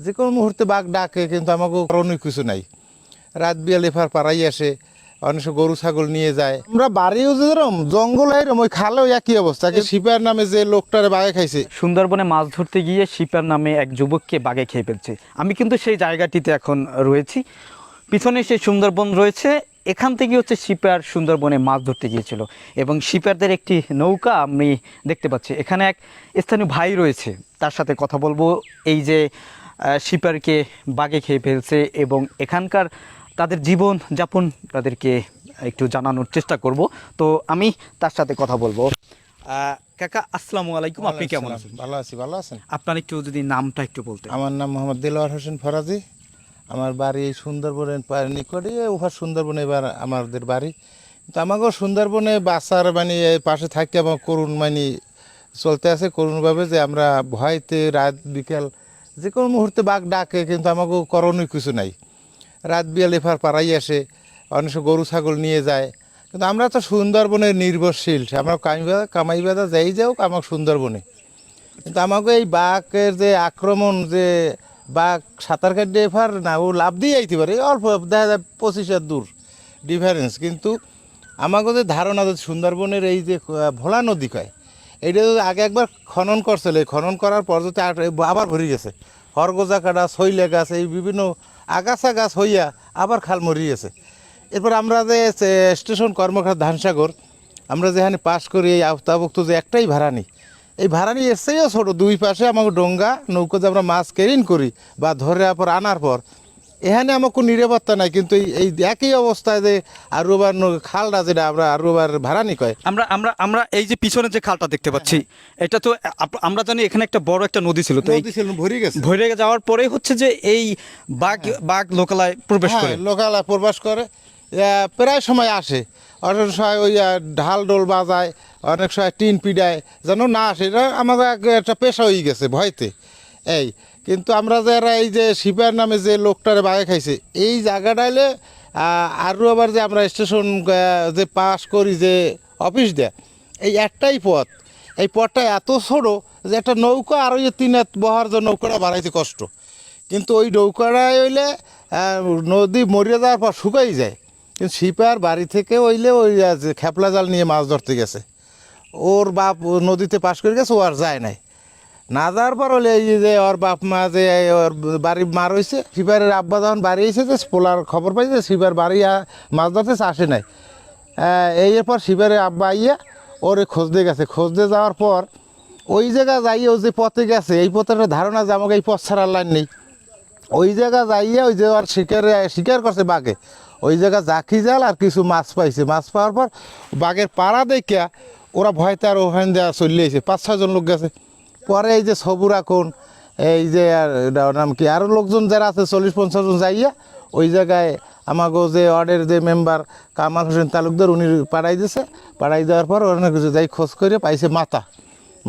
যে কোনো মুহূর্তে বাঘ ডাকে, কিন্তু আমাকে করণীয় কিছু নাই। রাত বিয়ালে ফার পাড়াই আসে, অনেক সময় গরু, ছাগল নিয়ে যায়। আমরা বাড়িও যে যেরকম জঙ্গল এরম, ওই খালেও একই অবস্থা। শিপার নামে যে লোকটারে বাঘে খাইছে। সুন্দরবনে মাছ ধরতে গিয়ে শিপার নামে এক যুবককে বাগে খেয়ে ফেলছে। আমি কিন্তু সেই জায়গাটিতে এখন রয়েছি। পিছনে সেই সুন্দরবন রয়েছে। এখান থেকে হচ্ছে শিপার সুন্দরবনে মাছ ধরতে গিয়েছিল। এবং শিপারদের একটি নৌকা আমি দেখতে পাচ্ছি। এখানে এক স্থানীয় ভাই রয়েছে। তার সাথে কথা বলব। এই যে শিপারকে বাগে খেয়ে ফেলছে এবং এখানকার তাদের জীবন যাপন তাদেরকে একটু জানানোর চেষ্টা করব। তো আমি তার সাথে কথা বলব। কাকা আসসালামু আলাইকুম। আপনি কেমন আছেন? ভালো আছি ভালো আছেন? আপনার একটু যদি নামটা একটু বলতেন। আমার নাম মোহাম্মদ দিলওয়ার হোসেন ফরাজি। আমার বাড়ি এই সুন্দরবনের নিকটে ওভার সুন্দরবনে এবার আমাদের বাড়ি। কিন্তু আমাকেও সুন্দরবনে বাসার মানে পাশে থাকতে আমার করুণ মানে চলতে আছে। করুণভাবে যে আমরা ভয়তে রাত বিকেল যে কোনো মুহূর্তে বাঘ ডাকে, কিন্তু আমাকে করণীয় কিছু নাই। রাত বিয়ালে ফার পাড়াই আসে অনেক গরু, ছাগল নিয়ে যায়। কিন্তু আমরা তো সুন্দরবনের নির্ভরশীল, আমরা কামাই বেদা কামাই বেদা যাই যাও আমার সুন্দরবনে। কিন্তু আমাকে এই বাঘের যে আক্রমণ, যে বাঘ সাঁতার কাটিয়ে ফার না, ও লাভ দিয়ে আইতে পারে অল্প, দেখা যায় পঁচিশ হাজার দূর ডিফারেন্স কিন্তু আমাকে যে ধারণা যে সুন্দরবনের এই যে ভোলা নদী কয় যদি আগে একবার খনন করছিল। এই খনন করার পর যদি আবার ভরে গেছে। হরগোজা কাটা, শৈলে গাছ, এই বিভিন্ন আগাছা গাছ হইয়া আবার খাল মরি গেছে। এরপর আমরা যে স্টেশন কর্মঘাট ধানসাগর, আমরা যেখানে পাস করি এই আওতাভুক্ত যে একটাই ভাড়া নিই এই ভাড়া নিয়ে এসছেও ছোটো। দুই পাশে আমাকে ডোঙ্গা নৌকোতে আমরা মাছ কেরিন করি বা ধরে পর আনার পর এখানে আমার কোনো নিরাপত্তা নাই কিন্তু এই একই অবস্থায় যে আরও বার খালটা যেটা আমরা আরও বার ভাড়া নি কয়। আমরা আমরা আমরা এই যে পিছনে যে খালটা দেখতে পাচ্ছি এটা তো আমরা জানি এখানে একটা বড় একটা নদী ছিল তো নদী ছিল ভরে গেছে। ভরে যাওয়ার পরে হচ্ছে যে এই বাঘ বাঘ লোকালয় প্রবেশ করে। হ্যাঁ লোকালা প্রবাস করে প্রায় সময় আসে। অনেক সময় ওই ঢাল ডোল বাজায় অনেক সময় টিন পিডায় যেন না আসে। এটা আমাদের এক- একটা পেশা হয়ে গেছে ভয়তে। এই কিন্তু আমরা যারা এই যে শিপার নামে যে লোকটারে বাগে খাইছে, এই জায়গাটাইলে আরও আবার যে আমরা স্টেশন যে পাস করি যে অফিস দেয়, এই একটাই পথ। এই পথটা এত ছোটো যে একটা নৌকা আর ওই যে তিন হাত বহার যে নৌকাটা বাড়াইতে কষ্ট। কিন্তু ওই নৌকাটায় হইলে নদী মরিয়ে যাওয়ার পর শুকাই যায়। কিন্তু শিপার বাড়ি থেকে হইলে ওই খেপলা জাল নিয়ে মাছ ধরতে গেছে। ওর বাপ নদীতে পাশ করে গেছে, ও আর যায় নাই। না যাওয়ার পর হলে এই যে ওর বাপ মা যে ওর বাড়ি মার হয়েছে শিপারের আব্বা যখন বাড়ি এসে যে পোলার খবর পাইছে শিপার বাড়ি আ- মাছ ধরতে আসে নাই। এই এরপর শিবারের আব্বা আইয়া ওরে খোঁজ দিয়ে গেছে। খোঁজ দিয়ে যাওয়ার পর ওই জায়গা যাইয়ে ও যে পথে গেছে, এই পথের ধারণা যে আমাকে এই পথ ছাড়ার লাইন নেই। ওই জায়গা যাইয়া ওই যে আর শিকারে, শিকার করছে বাঘে। ওই জায়গা জাকি জাল আর কিছু মাছ পাইছে। মাছ পাওয়ার পর বাঘের পাড়া দেখিয়া ওরা ভয়তে আর ওখানে দেওয়া চলে এসে পাঁচ ছজন লোক গেছে। পরে এই যে সবুরা কোন এই যে আর নাম কি? আরও লোকজন যারা আছে, চল্লিশ পঞ্চাশ জন যাইয়া ওই জায়গায় আমাকে যে ওয়ার্ডের যে মেম্বার কামাল হোসেন তালুকদার, উনি পাড়াই দিয়েছে পাড়াই দেওয়ার পর অনেক কিছু যাই খোঁজ করে পাইছে মাথা।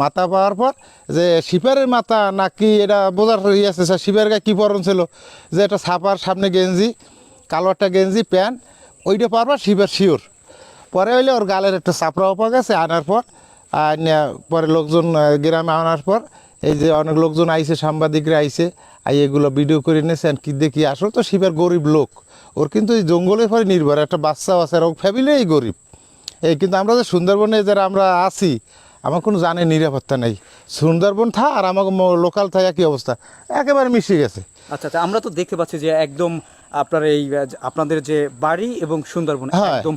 মাথা পাওয়ার পর যে শিপারের মাথা নাকি এটা বোঝার ইয়েছে স্যার শিপার গায়ে কী পরন ছিল? যে একটা ছাপার সামনে গেঞ্জি কালো একটা গেঞ্জি, প্যান্ট, ওইটা পাওয়ার পর শিপার শিওর। পরে হইলে ওর গালের একটা চাপড়াও পাওয়া গেছে, আনার পর পরে লোকজন গ্রামে আনার পর এই যে অনেক লোকজন আইছে, সাংবাদিকরা আইছে, আই এগুলো ভিডিও করে নিয়েছেন কি দেখি আসলে তো শিবের গরিব লোক। ওর কিন্তু এই জঙ্গলের পরে নির্ভর, একটা বাচ্চাও আছে আর ওর ফ্যামিলিই গরিব। এই কিন্তু আমরা যে সুন্দরবনে যারা আমরা আছি আমার কোনো জানে নিরাপত্তা নেই। সুন্দরবন থা আর আমার লোকাল থা একই অবস্থা। একেবারে মিশে গেছে। আচ্ছা আচ্ছা আমরা তো দেখতে পাচ্ছি যে একদম আপনার এই আপনাদের যে বাড়ি এবং সুন্দরবন হ্যাঁ। একদম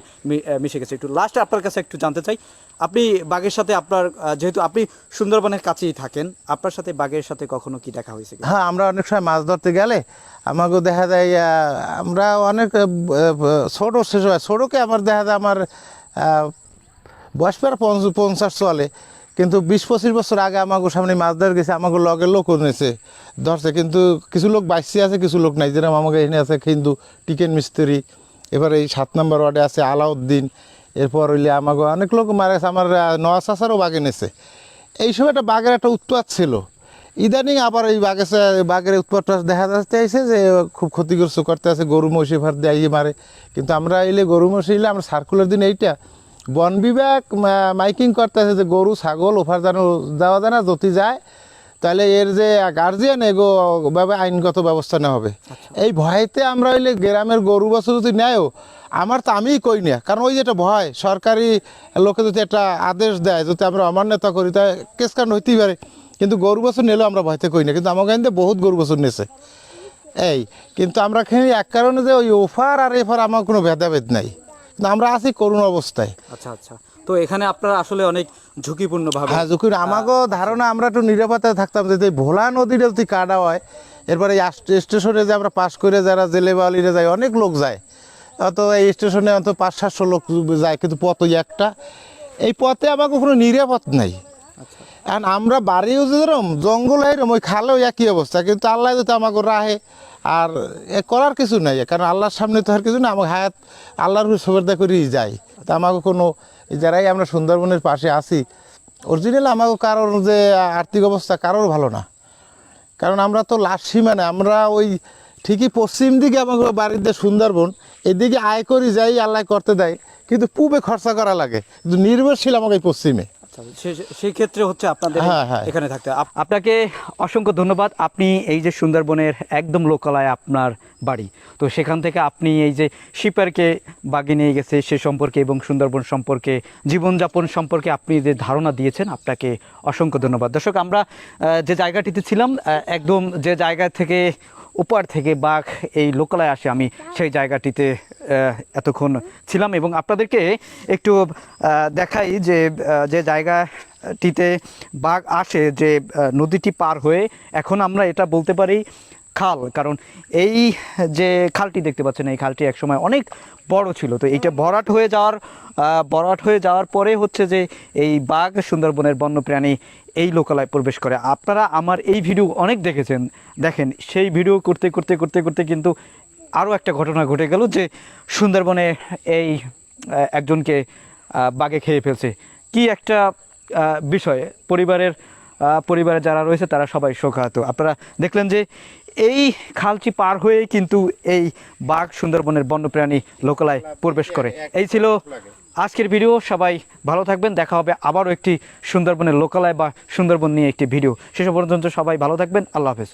মিশে গেছে। একটু লাস্টে আপনার কাছে একটু জানতে চাই। আপনি বাঘের সাথে আপনার যেহেতু আপনি সুন্দরবনের কাছেই থাকেন আপনার সাথে বাঘের সাথে কখনো কি দেখা হয়েছে হ্যাঁ আমরা অনেক সময় মাছ ধরতে গেলে আমাকেও দেখা যায় আমরা অনেক ছোটো শেষ হয় ছোটোকে আমার দেখা যায় আমার আহ, বয়স প্রায় পঞ্চ- পঞ্চাশ চলে। কিন্তু বিশ পঁচিশ বছর আগে আমাকে সামনে মাছ ধরে গেছে আমাকে লগের লোক নিয়েছে ধরছে। কিন্তু কিছু লোক বাইশে আছে, কিছু লোক নাই। যেরকম আমাকে এখানে আছে কিন্তু টিকেন মিস্ত্রি, এবার এই সাত নম্বর ওয়ার্ডে আছে আলাউদ্দিন, এরপর হইলে আমাকে অনেক লোক মারা গেছে। আমার চাষারও বাগে নিয়েছে এই সময় একটা বাঘের একটা উৎপাত ছিল। ইদানিং আবার এই বাঘের সা- বাঘের উৎপাতটা দেখা যাচ্ছে এসে যে খুব ক্ষতিগ্রস্ত করতে আছে। গরু মহিষে ফার দিয়ে মারে। কিন্তু আমরা এলে গরু, মহিষে এলে আমরা সার্কুলার দিন এইটা। বন বিভাগ মাইকিং করতেছে যে গরু ছাগল ওফার যেন যাওয়া যায় না যদি যায় তাহলে এর যে গার্জিয়ান এগো ভাবে আইনগত ব্যবস্থা নেওয়া হবে। এই ভয়তে আমরা হইলে গ্রামের গরু বছর যদি নেয়ও আমার তো আমিই কই না। কারণ ওই যেটা ভয় সরকারি লোকে যদি একটা আদেশ দেয় যদি আমরা অমান্যতা করি তা কেস কারণ হইতেই পারে। কিন্তু গরু বছর নিলেও আমরা ভয়তে কই না। কিন্তু আমার কাছে বহুত গরু বছর নেছে। এই কিন্তু আমরা এখানে এক কারণে যে ওই ওফার আর এফার আমার কোনো ভেদাভেদ নাই। কিন্তু আমরা আছি করুণ অবস্থায়। আচ্ছা আচ্ছা। তো এখানে আপনারা আসলে অনেক ঝুঁকিপূর্ণ। ভাবে হ্যাঁ। ঝুঁকি আমাকেও ধারণা আমরা একটু নিরাপত্তায় থাকতাম যে এই ভোলা নদীটা যদি কাটা হয় এরপরে স্টেশনে যে আমরা পাশ করে যারা জেলে বাউলিরে যায় অনেক লোক যায়। অত এই স্টেশনে অন্তত পাঁচ সাতশো লোক যায় কিন্তু পথ ওই একটা। এই পথে আমাকে কোনো নিরাপদ নেই। এখন আমরা বাড়িও যেরকম জঙ্গল এরম, ওই খালেও একই অবস্থা, কিন্তু আল্লাহ যদি আমাকে রাহে, আর এ করার কিছু নাই, কারণ আল্লাহর সামনে তো আর কিছু না আমাকে হায়াত, আল্লাহর সুবিধা করেই যায় তা আমাকে কোনো, যারাই আমরা সুন্দরবনের পাশে আছি অরিজিনাল আমাকে কারোর যে আর্থিক অবস্থা কারোর ভালো না। কারণ আমরা তো লাস্ট সীমানে আমরা ওই ঠিকই পশ্চিম দিকে আমাকে বাড়িতে সুন্দরবন, এদিকে আয় করি যাই, আল্লাহ করতে দেয়, কিন্তু পূবে খরচা করা লাগে, কিন্তু নির্ভরশীল আমাকে পশ্চিমে। আচ্ছা, সেই ক্ষেত্রে হচ্ছে আপনাদের হ্যাঁ, হ্যাঁ। এখানে থাকতে আপনাকে অসংখ্য ধন্যবাদ। আপনি এই যে সুন্দরবনের একদম লোকালয় আপনার বাড়ি তো সেখান থেকে আপনি এই যে শিপারকে বাগে নিয়ে গেছে সে সম্পর্কে এবং সুন্দরবন সম্পর্কে জীবনযাপন সম্পর্কে আপনি যে ধারণা দিয়েছেন আপনাকে অসংখ্য ধন্যবাদ। দর্শক আমরা আহ, যে জায়গাটিতে ছিলাম আহ, একদম যে জায়গা থেকে ওপার থেকে বাঘ এই লোকালয় আসে আমি সেই জায়গাটিতে এতক্ষণ ছিলাম এবং আপনাদেরকে একটু দেখাই যে যে জায়গাটিতে বাঘ আসে, যে নদীটি পার হয়ে এখন আমরা এটা বলতে পারি খাল। কারণ এই যে খালটি দেখতে পাচ্ছেন, এই খালটি একসময় অনেক বড় ছিল। তো এইটা ভরাট হয়ে যাওয়ার ভরাট হয়ে যাওয়ার পরে হচ্ছে যে এই বাঘ সুন্দরবনের বন্যপ্রাণী এই লোকালয়ে প্রবেশ করে। আপনারা আমার এই ভিডিও অনেক দেখেছেন, দেখেন। সেই ভিডিও করতে করতে করতে করতে কিন্তু আরও একটা ঘটনা ঘটে গেল যে সুন্দরবনে এই একজনকে বাঘে খেয়ে ফেলছে। কি একটা বিষয়। পরিবারের পরিবারে যারা রয়েছে তারা সবাই শোকাহত। আপনারা দেখলেন যে এই খালটি পার হয়ে কিন্তু এই বাঘ সুন্দরবনের বন্যপ্রাণী লোকালয় প্রবেশ করে। এই ছিল আজকের ভিডিও। সবাই ভালো থাকবেন। দেখা হবে আবারও একটি সুন্দরবনের লোকালয় বা সুন্দরবন নিয়ে একটি ভিডিও। শেষ পর্যন্ত সবাই ভালো থাকবেন। আল্লাহ হাফেজ।